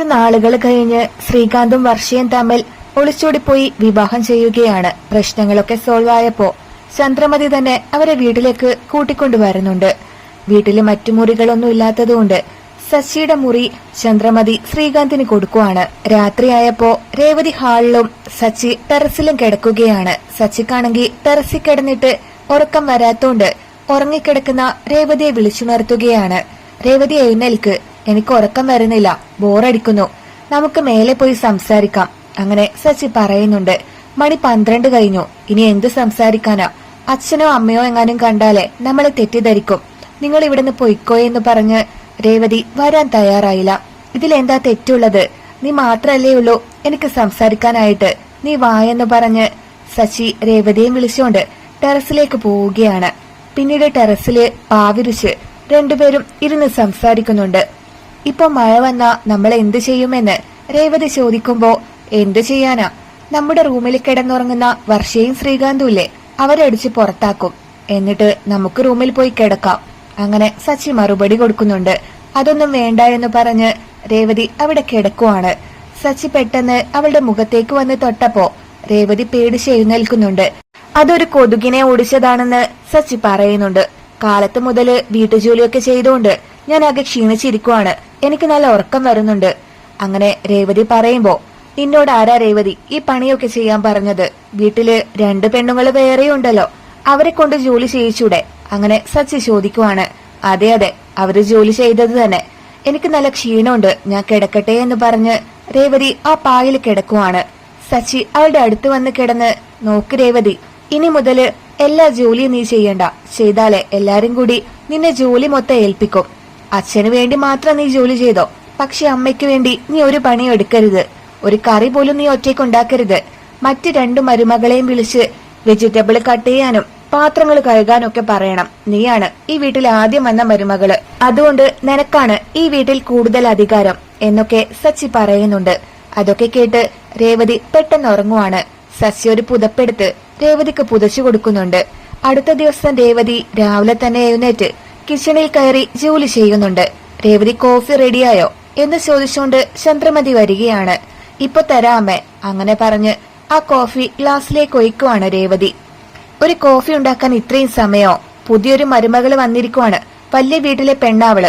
കുറച്ചു നാളുകൾ കഴിഞ്ഞ് ശ്രീകാന്തും വർഷയും തമ്മിൽ ഒളിച്ചോടിപ്പോയി വിവാഹം ചെയ്യുകയാണ്. പ്രശ്നങ്ങളൊക്കെ സോൾവ് ആയപ്പോ ചന്ദ്രമതി തന്നെ അവരെ വീട്ടിലേക്ക് കൂട്ടിക്കൊണ്ടുവരുന്നുണ്ട്. വീട്ടിൽ മറ്റു മുറികളൊന്നും ഇല്ലാത്തതുകൊണ്ട് ശശിയുടെ മുറി ചന്ദ്രമതി ശ്രീകാന്തിന് കൊടുക്കുവാണ്. രാത്രിയായപ്പോ രേവതി ഹാളിലും സച്ചി ടെറസിലും കിടക്കുകയാണ്. സച്ചിക്കാണെങ്കിൽ ടെറസിൽ കിടന്നിട്ട് ഉറക്കം വരാത്തോണ്ട് ഉറങ്ങിക്കിടക്കുന്ന രേവതിയെ വിളിച്ചുണർത്തുകയാണ്. രേവതി എഴുന്നേൽക്ക്. എനിക്ക് ഉറക്കം വരുന്നില്ല. ബോറടിക്കുന്നു. നമുക്ക് മേലെ പോയി സംസാരിക്കാം. അങ്ങനെ സച്ചി പറയുന്നുണ്ട്. മണി പന്ത്രണ്ട് കഴിഞ്ഞു. ഇനി എന്ത് സംസാരിക്കാനാ? അച്ഛനോ അമ്മയോ എങ്ങാനും കണ്ടാലേ നമ്മളെ തെറ്റിദ്ധരിക്കും. നിങ്ങൾ ഇവിടുന്ന് പൊയ്ക്കോ എന്ന് പറഞ്ഞ് രേവതി വരാൻ തയ്യാറായില്ല. ഇതിലെന്താ തെറ്റുള്ളത്? നീ മാത്രല്ലേ ഉള്ളൂ എനിക്ക് സംസാരിക്കാനായിട്ട്. നീ വായെന്ന് പറഞ്ഞ് സച്ചി രേവതിയും വിളിച്ചുകൊണ്ട് ടെറസിലേക്ക് പോവുകയാണ്. പിന്നീട് ടെറസിൽ പാവിരിച്ച് രണ്ടുപേരും ഇരുന്ന് സംസാരിക്കുന്നുണ്ട്. ഇപ്പൊ മഴ വന്ന നമ്മൾ എന്ത് ചെയ്യുമെന്ന് രേവതി ചോദിക്കുമ്പോ എന്തു ചെയ്യാനാ? നമ്മുടെ റൂമിൽ കിടന്നുറങ്ങുന്ന വർഷയും ശ്രീകാന്തും ഇല്ലേ? അവരടിച്ച് പുറത്താക്കും. എന്നിട്ട് നമുക്ക് റൂമിൽ പോയി കിടക്കാം. അങ്ങനെ സച്ചി മറുപടി കൊടുക്കുന്നുണ്ട്. അതൊന്നും വേണ്ട എന്ന് പറഞ്ഞ് രേവതി അവിടെ കിടക്കുവാണ്. സച്ചി പെട്ടെന്ന് അവളുടെ മുഖത്തേക്ക് വന്ന് തൊട്ടപ്പോ രേവതി പേടിച്ച് എഴുന്നേൽക്കുന്നുണ്ട്. അതൊരു കൊതുകിനെ ഓടിച്ചതാണെന്ന് സച്ചി പറയുന്നുണ്ട്. കാലത്ത് മുതൽ വീട്ടുജോലിയൊക്കെ ചെയ്തുകൊണ്ട് ഞാൻ ആകെ ക്ഷീണിച്ചിരിക്കുവാണ്. എനിക്ക് നല്ല ഉറക്കം വരുന്നുണ്ട്. അങ്ങനെ രേവതി പറയുമ്പോ നിന്നോട് ആരാ രേവതി ഈ പണിയൊക്കെ ചെയ്യാൻ പറഞ്ഞത്? വീട്ടിൽ രണ്ട് പെണ്ണുങ്ങൾ വേറെയുണ്ടല്ലോ. അവരെ കൊണ്ട് ജോലി ചെയ്യിച്ചൂടെ? അങ്ങനെ സച്ചി ചോദിക്കുവാണ്. അതെ അതെ അവർ ജോലി ചെയ്തത് തന്നെ. എനിക്ക് നല്ല ക്ഷീണമുണ്ട്. ഞാൻ കിടക്കട്ടെ എന്ന് പറഞ്ഞ് രേവതി ആ പായിൽ കിടക്കുവാണ്. സച്ചി അവളുടെ അടുത്ത് വന്ന് കിടന്ന് നോക്ക് രേവതി ഇനി മുതൽ എല്ലാ ജോലിയും നീ ചെയ്യണ്ട. ചെയ്താലേ എല്ലാരും കൂടി നിന്നെ ജോലി മൊത്തം ഏൽപ്പിക്കും. അച്ഛന് വേണ്ടി മാത്രം നീ ജോലി ചെയ്തോ. പക്ഷെ അമ്മയ്ക്ക് വേണ്ടി നീ ഒരു പണി എടുക്കരുത്. ഒരു കറി പോലും നീ ഒറ്റയ്ക്ക് ഉണ്ടാക്കരുത്. മറ്റ് രണ്ടു മരുമകളെയും വിളിച്ച് വെജിറ്റബിൾ കട്ട് ചെയ്യാനും പാത്രങ്ങൾ കഴുകാനൊക്കെ പറയണം. നീയാണ് ഈ വീട്ടിൽ ആദ്യം വന്ന മരുമകൾ. അതുകൊണ്ട് നിനക്കാണ് ഈ വീട്ടിൽ കൂടുതൽ അധികാരം എന്നൊക്കെ സച്ചി പറയുന്നുണ്ട്. അതൊക്കെ കേട്ട് രേവതി പെട്ടെന്ന് ഉറങ്ങുവാണ്. സച്ചി ഒരു പുതപ്പെടുത്ത് രേവതിക്ക് പുതച്ചു കൊടുക്കുന്നുണ്ട്. അടുത്ത ദിവസം രേവതി രാവിലെ തന്നെ എഴുന്നേറ്റ് കിച്ചണിൽ കയറി ജോലി ചെയ്യുന്നുണ്ട്. രേവതി കോഫി റെഡിയായോ എന്ന് ചോദിച്ചുകൊണ്ട് ചന്ദ്രമതി വരികയാണ്. ഇപ്പൊ തരാമേ അങ്ങനെ പറഞ്ഞ് ആ കോഫി ഗ്ലാസ്സിലേക്ക് ഒഴിക്കുവാണ് രേവതി. ഒരു കോഫി ഉണ്ടാക്കാൻ ഇത്രയും സമയോ? പുതിയൊരു മരുമകൾ വന്നിരിക്കുവാണ്. വലിയ വീട്ടിലെ പെണ്ണാവൾ.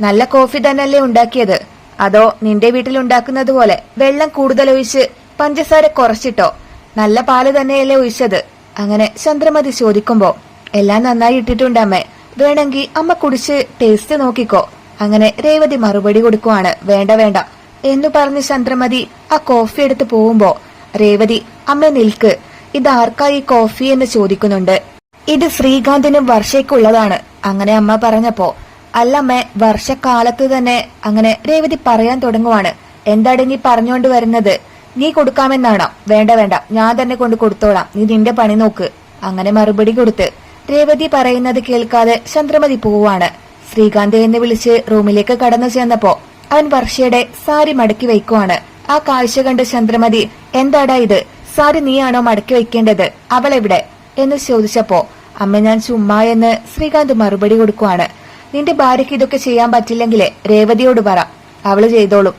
നല്ല കോഫി തന്നെയല്ലേ ഉണ്ടാക്കിയത്? അതോ നിന്റെ വീട്ടിൽ ഉണ്ടാക്കുന്നത് പോലെ വെള്ളം കൂടുതൽ ഒഴിച്ച് പഞ്ചസാര കുറച്ചിട്ടോ? നല്ല പാൽ തന്നെയല്ലേ ഒഴിച്ചത്? അങ്ങനെ ചന്ദ്രമതി ചോദിക്കുമ്പോ എല്ലാം നന്നായി ഇട്ടിട്ടുണ്ട് അമ്മേ. വേണമെങ്കിൽ അമ്മ കുടിച്ച് ടേസ്റ്റ് നോക്കിക്കോ. അങ്ങനെ രേവതി മറുപടി കൊടുക്കുവാണ്. വേണ്ട വേണ്ട. എന്നു പറഞ്ഞ് ചന്ദ്രമതി ആ കോഫി എടുത്ത് പോകുമ്പോ രേവതി അമ്മ നിൽക്ക്. ഇത് ആർക്കാ ഈ കോഫി എന്ന് ചോദിക്കുന്നുണ്ട്? ഇത് ശ്രീകാന്തിനും വർഷയ്ക്കുള്ളതാണ്. അങ്ങനെ അമ്മ പറഞ്ഞപ്പോ അല്ലമ്മേ വർഷക്കാലത്ത് തന്നെ. അങ്ങനെ രേവതി പറയാൻ തുടങ്ങുവാണ്. എന്താടി പറഞ്ഞുകൊണ്ട് വരുന്നത്? നീ കൊടുക്കാമെന്നാണോ. വേണ്ട വേണ്ട. ഞാൻ തന്നെ കൊണ്ട് കൊടുത്തോളാം. നീ നിന്റെ പണി നോക്ക്. അങ്ങനെ മറുപടി കൊടുത്ത് രേവതി പറയുന്നത് കേൾക്കാതെ ചന്ദ്രമതി പോവാണ് ശ്രീകാന്ത് എന്ന് വിളിച്ച് റൂമിലേക്ക് കടന്നു ചെന്നപ്പോ അവൻ വർഷയുടെ സാരി മടക്കി വയ്ക്കുവാണ്. ആ കാഴ്ച കണ്ട് ചന്ദ്രമതി എന്താടാ ഇത്? സാരി നീയാണോ മടക്കി വയ്ക്കേണ്ടത്? അവൾ എവിടെ എന്ന് ചോദിച്ചപ്പോ അമ്മ ഞാൻ ചുമ്മാ എന്ന് ശ്രീകാന്ത് മറുപടി കൊടുക്കുവാണ്. നിന്റെ ഭാര്യയ്ക്ക് ഇതൊക്കെ ചെയ്യാൻ പറ്റില്ലെങ്കിലേ രേവതിയോട് പറ. അവൾ ചെയ്തോളും.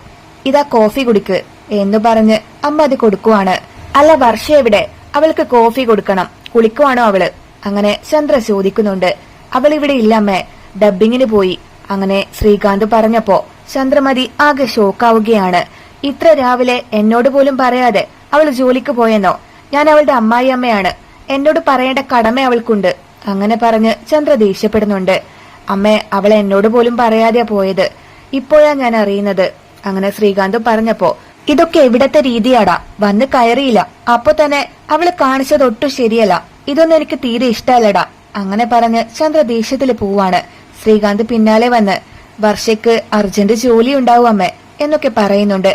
ഇതാ കോഫി കുടിക്ക്. എന്ന് പറഞ്ഞ് അമ്മ അത് കൊടുക്കുവാണ്. അല്ല വർഷ എവിടെ? അവൾക്ക് കോഫി കൊടുക്കണം. കുളിക്കുവാണോ അവൾ? അങ്ങനെ ചന്ദ്ര ചോദിക്കുന്നുണ്ട്. അവൾ ഇവിടെ ഇല്ല അമ്മേ. ഡബ്ബിങ്ങിന് പോയി. അങ്ങനെ ശ്രീകാന്ത് പറഞ്ഞപ്പോ ചന്ദ്രമതി ആകെ ഷോക്കാവുകയാണ്. ഇത്ര രാവിലെ എന്നോട് പോലും പറയാതെ അവൾ ജോലിക്ക് പോയെന്നോ? ഞാൻ അവളുടെ അമ്മായി അമ്മയാണ്. എന്നോട് പറയേണ്ട കടമ അവൾക്കുണ്ട്. അങ്ങനെ പറഞ്ഞ് ചന്ദ്ര ദേഷ്യപ്പെടുന്നുണ്ട്. അമ്മേ അവൾ എന്നോട് പോലും പറയാതെ പോയത്. ഇപ്പോഴാ ഞാൻ അറിയുന്നത്. അങ്ങനെ ശ്രീകാന്ത് പറഞ്ഞപ്പോ ഇതൊക്കെ എവിടത്തെ രീതിയാടാ. വന്ന് കയറിയില്ല. അപ്പൊ തന്നെ അവൾ കാണിച്ചത് ഒട്ടും ശരിയല്ല. ഇതൊന്നും എനിക്ക് തീരെ ഇഷ്ടമല്ലടാ. അങ്ങനെ പറഞ്ഞ് ചന്ദ്ര ദേഷ്യത്തിൽ പോവാണ്. ശ്രീകാന്ത് പിന്നാലെ വന്ന് വർഷയ്ക്ക് അർജന്റ് ജോലി ഉണ്ടാവും അമ്മേ എന്നൊക്കെ പറയുന്നുണ്ട്.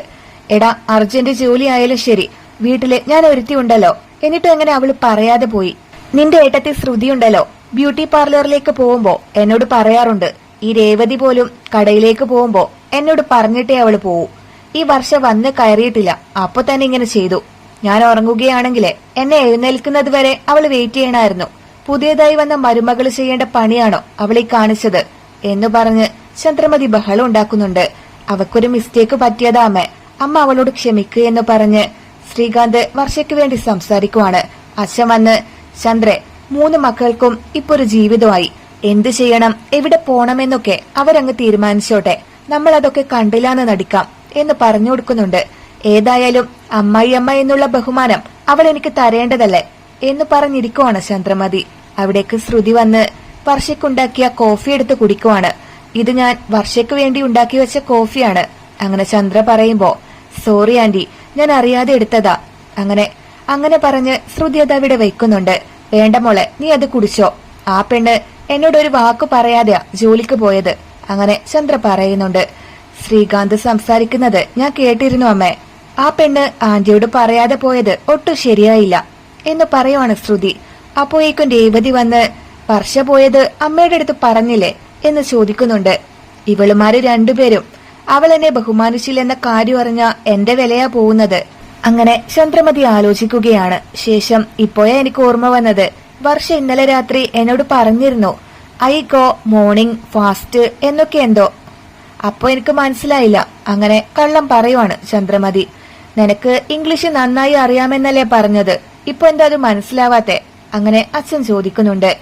എടാ അർജന്റ് ജോലി ആയാലും ശരി. വീട്ടിൽ ഞാൻ ഒരുത്തി ഉണ്ടല്ലോ. എന്നിട്ട് എങ്ങനെ അവൾ പറയാതെ പോയി. നിന്റെ ഏട്ടത്തി ശ്രുതി ഉണ്ടല്ലോ. ബ്യൂട്ടി പാർലറിലേക്ക് പോകുമ്പോ എന്നോട് പറയാറുണ്ട്. ഈ രേവതി പോലും കടയിലേക്ക് പോകുമ്പോ എന്നോട് പറഞ്ഞിട്ടേ അവൾ പോവൂ. ഈ വർഷം വന്ന് കയറിയിട്ടില്ല. അപ്പൊ തന്നെ ഇങ്ങനെ ചെയ്തു. ഞാൻ ഉറങ്ങുകയാണെങ്കിലേ എന്നെ എഴുന്നേൽക്കുന്നത് വരെ അവൾ വെയിറ്റ് ചെയ്യണമായിരുന്നു പുതിയതായി വന്ന മരുമകൾ ചെയ്യേണ്ട പണിയാണോ അവളീ കാണിച്ചത് എന്ന് പറഞ്ഞ് ചന്ദ്രമതി ബഹളം ഉണ്ടാക്കുന്നുണ്ട്. അവക്കൊരു മിസ്റ്റേക്ക് പറ്റിയതാ അമ്മേ. അവളോട് ക്ഷമിക്കുക എന്ന് പറഞ്ഞ് ശ്രീകാന്ത് വർഷയ്ക്ക് വേണ്ടി സംസാരിക്കുവാണ്. അച്ഛൻ വന്ന് ചന്ദ്രെ മൂന്ന് മക്കൾക്കും ഇപ്പൊ ഒരു ജീവിതമായി. എന്ത് ചെയ്യണം? എവിടെ പോണമെന്നൊക്കെ അവരങ്ങ് തീരുമാനിച്ചോട്ടെ. നമ്മൾ അതൊക്കെ കണ്ടില്ലാന്ന് നടിക്കാം. എന്ന് പറഞ്ഞു കൊടുക്കുന്നുണ്ട്. ഏതായാലും അമ്മായി അമ്മ എന്നുള്ള ബഹുമാനം അവൾ എനിക്ക് തരേണ്ടതല്ലേ എന്ന് പറഞ്ഞിരിക്കുവാണ് ചന്ദ്രമതി. അവിടേക്ക് ശ്രുതി വന്ന് വർഷയ്ക്കുണ്ടാക്കിയ കോഫി എടുത്ത് കുടിക്കുവാണ്. ഇത് ഞാൻ വർഷയ്ക്ക് വേണ്ടി ഉണ്ടാക്കി വെച്ച കോഫിയാണ്. അങ്ങനെ ചന്ദ്ര പറയുമ്പോ സോറി ആന്റി ഞാൻ അറിയാതെ എടുത്തതാ. അങ്ങനെ അങ്ങനെ പറഞ്ഞ് ശ്രുതി അത് അവിടെ വെക്കുന്നുണ്ട്. വേണ്ട മോളെ നീ അത് കുടിച്ചോ. ആ പെണ്ണ് എന്നോട് ഒരു വാക്ക് പറയാതെയാ ജോലിക്ക് പോയത്. അങ്ങനെ ചന്ദ്ര പറയുന്നുണ്ട് ശ്രീകാന്ത് സംസാരിക്കുന്നത് ഞാൻ കേട്ടിരുന്നു അമ്മേ. ആ പെണ്ണ് ആന്റിയോട് പറയാതെ പോയത് ഒട്ടും ശരിയായില്ല എന്ന് പറയുവാണ് ശ്രുതി. അപ്പോയേക്കും രേവതി വന്ന് വർഷ പോയത് അമ്മയുടെ അടുത്ത് പറഞ്ഞില്ലേ? എന്ന് ചോദിക്കുന്നുണ്ട്. ഇവളുമാര് രണ്ടുപേരും. അവൾ എന്നെ ബഹുമാനിച്ചില്ലെന്ന കാര്യം അറിഞ്ഞ എന്റെ വിലയാ പോകുന്നത്. അങ്ങനെ ചന്ദ്രമതി ആലോചിക്കുകയാണ്. ശേഷം ഇപ്പോഴാ എനിക്ക് ഓർമ്മ വന്നത്. വർഷ ഇന്നലെ രാത്രി എന്നോട് പറഞ്ഞിരുന്നു ഐ ഗോ മോർണിംഗ് ഫാസ്റ്റ് എന്നൊക്കെ എന്തോ. അപ്പോ എനിക്ക് മനസ്സിലായില്ല. അങ്ങനെ കള്ളം പറയുവാണ് ചന്ദ്രമതി. നിനക്ക് ഇംഗ്ലീഷ് നന്നായി അറിയാമെന്നല്ലേ പറഞ്ഞത്. ഇപ്പൊ എന്താ അത് മനസ്സിലാവാത്തെ? അങ്ങനെ അച്ഛൻ ചോദിക്കുന്നുണ്ട്.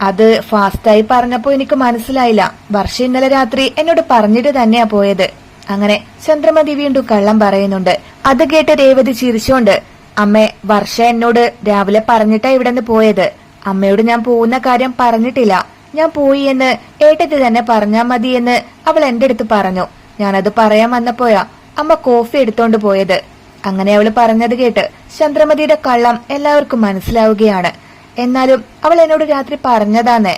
അത് ഫാസ്റ്റായി പറഞ്ഞപ്പോ എനിക്ക് മനസ്സിലായില്ല. വർഷ ഇന്നലെ രാത്രി എന്നോട് പറഞ്ഞിട്ട് തന്നെയാ പോയത്. അങ്ങനെ ചന്ദ്രമതി വീണ്ടും കള്ളം പറയുന്നുണ്ട്. അത് കേട്ട് രേവതി ചിരിച്ചോണ്ട് അമ്മേ വർഷ എന്നോട് രാവിലെ പറഞ്ഞിട്ടാ ഇവിടെ നിന്ന് പോയത്. അമ്മയോട് ഞാൻ പോകുന്ന കാര്യം പറഞ്ഞിട്ടില്ല. ഞാൻ പോയി എന്ന് ഏട്ടത്തി തന്നെ പറഞ്ഞാ മതി എന്ന് അവൾ എന്റെ അടുത്ത് പറഞ്ഞു. ഞാനത് പറയാൻ വന്നപ്പോയാ അമ്മ കോഫി എടുത്തോണ്ട് പോയത്. അങ്ങനെ അവൾ പറഞ്ഞത് കേട്ട് ചന്ദ്രമതിയുടെ കള്ളം എല്ലാവർക്കും മനസ്സിലാവുകയാണ്. എന്നാലും അവൾ എന്നോട് രാത്രി പറഞ്ഞതാന്നേ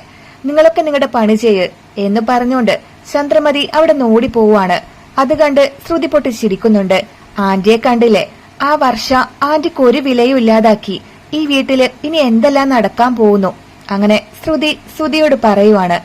നിങ്ങളൊക്കെ നിങ്ങളുടെ പണി ചെയ്യ് എന്ന് പറഞ്ഞുകൊണ്ട് ചന്ദ്രമതി അവിടെ നോടി പോവാണ് അത് കണ്ട് ശ്രുതി പൊട്ടി ചിരിക്കുന്നുണ്ട്. ആന്റിയെ കണ്ടില്ലേ? ആ വർഷ ആന്റിക്ക് ഒരു വിലയും ഇല്ലാതാക്കി. ഈ വീട്ടിൽ ഇനി എന്തെല്ലാം നടക്കാൻ പോകുന്നു? അങ്ങനെ ശ്രുതി ശ്രുതിയോട് പറയുവാണ്.